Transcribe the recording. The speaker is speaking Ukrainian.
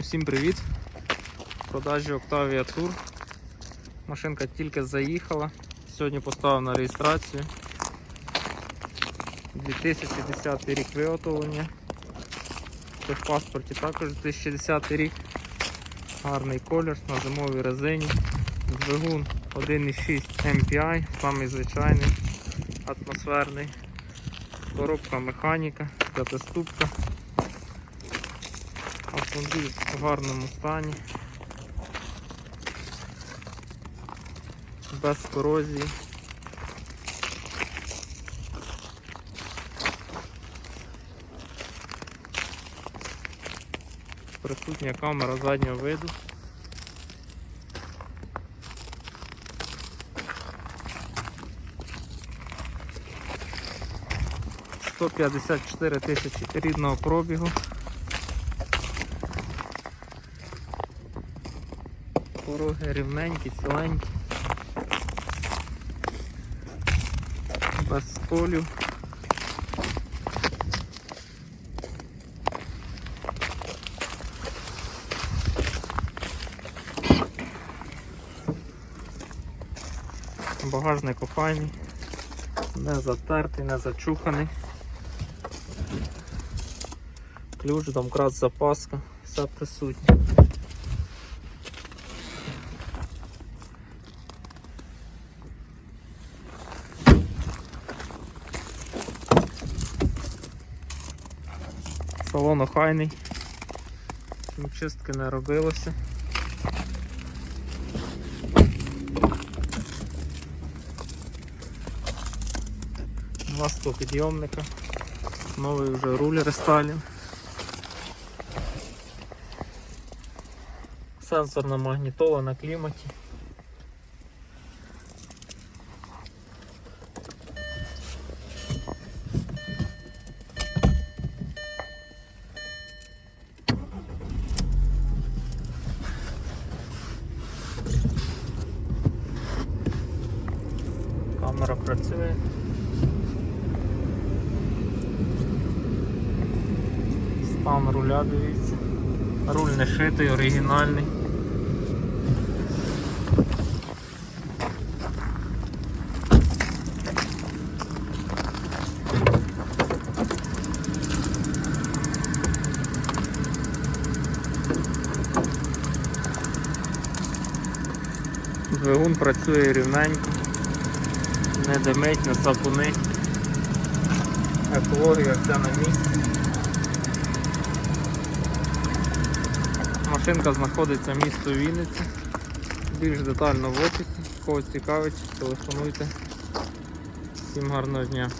Усім привіт! В продажі Octavia Tour. Машинка тільки заїхала. Сьогодні поставив на реєстрацію. 2010 рік виготовлення. В паспорті також 2010 рік. Гарний колір на зимовій резині. Двигун 1.6 MPI, самий звичайний, атмосферний. Коробка механіка, п'ятиступка. Автомобіль в гарному стані. Без корозії. Присутня камера заднього виду. П'ятдесят чотири тисячі рідного пробігу. Пороги рівненькі, ціленькі. Без сколів. Багажник охайний, не затертий, не зачуханий. Ключ, домкрат, запаска, все присутнє. Салон охайний, чистки не робилося. Два стопідйомника, новий вже руль рестайлінг. Сенсорна магнітола на кліматі. Камера працює. Стан руля, дивіться. Руль не шитий, оригінальний. Двигун працює рівненько, не димить, не сапунить. Екологія вся на місці. Машинка знаходиться в місто Вінниці. Більш детально в описі. Кого цікавить, телефонуйте. Всім гарного дня.